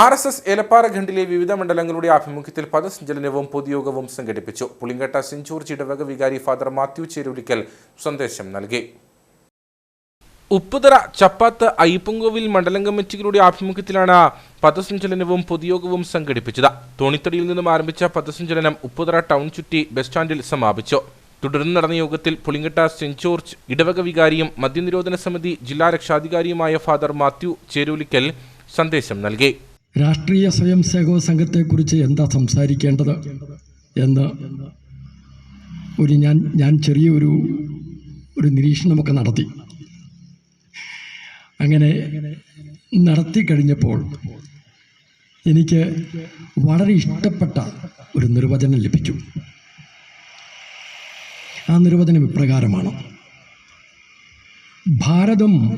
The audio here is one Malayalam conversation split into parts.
ആർ എസ് എസ് ഏലപ്പാറ ഖണ്ഡിലെ വിവിധ മണ്ഡലങ്ങളുടെ ആഭിമുഖ്യത്തിൽ പദസഞ്ചലനവും പൊതുയോഗവും സംഘടിപ്പിച്ചു. പുളിങ്കട്ട സെന്റ് ജോർജ് ഇടവക വികാരി ഫാദർ മാത്യു ചേരുലിക്കൽ സന്ദേശം നൽകി. ഉപ്പുതറ ചപ്പാത്ത് അയ്യപ്പൻകോവിൽ മണ്ഡലം കമ്മിറ്റികളുടെ ആഭിമുഖ്യത്തിലാണ് പദസഞ്ചലനവും പൊതുയോഗവും സംഘടിപ്പിച്ചത്. തോണിത്തടിയിൽ നിന്നും ആരംഭിച്ച പദസഞ്ചലനം ഉപ്പുതറ ടൗൺ ചുറ്റി ബസ് സ്റ്റാൻഡിൽ സമാപിച്ചു. തുടർന്ന് നടന്ന യോഗത്തിൽ പുളിങ്കട്ട സെന്റ് ജോർജ് ഇടവക വികാരിയും മദ്യനിരോധന സമിതി ജില്ലാ രക്ഷാധികാരിയുമായ ഫാദർ മാത്യു ചേരൂലിക്കൽ സന്ദേശം നൽകി. രാഷ്ട്രീയ സ്വയം സേവക സംഘത്തെക്കുറിച്ച് എന്താ സംസാരിക്കേണ്ടത് എന്ന് ഒരു ഞാൻ ഞാൻ ചെറിയൊരു ഒരു നിരീക്ഷണമൊക്കെ നടത്തി. അങ്ങനെ നടത്തി കഴിഞ്ഞപ്പോൾ എനിക്ക് വളരെ ഇഷ്ടപ്പെട്ട ഒരു നിർവചനം ലഭിച്ചു. ആ നിർവചനം ഇപ്രകാരമാണ്. ഭാരതം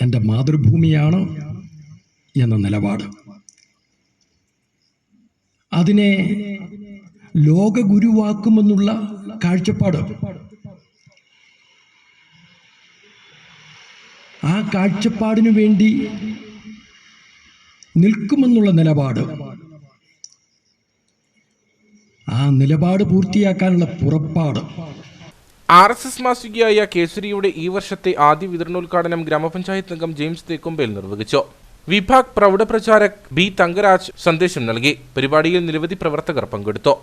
എന്റെ മാതൃഭൂമിയാണ്. എന്ന നിലപാട്. അതിനെ ലോകഗുരുവാക്കുമെന്നുള്ള കാഴ്ചപ്പാട്. ആ കാഴ്ചപ്പാടിനു വേണ്ടി നിൽക്കുമെന്നുള്ള നിലപാട്. ആ നിലപാട് പൂർത്തിയാക്കാനുള്ള പുറപ്പാട്. ആർ എസ് എസ് മാസികയായ കേസരിയുടെ ഈ വർഷത്തെ ആദ്യ വിതരണോദ്ഘാടനം ഗ്രാമപഞ്ചായത്ത് അംഗം ജെയിംസ് തേക്കുമ്പേൽ നിർവഹിച്ചു. വിഭാഗ് പ്രൗഢപ്രചാരക് ബി തങ്കരാജ് സന്ദേശം നൽകി. പരിപാടിയിൽ നിരവധി പ്രവർത്തകർ പങ്കെടുത്തു.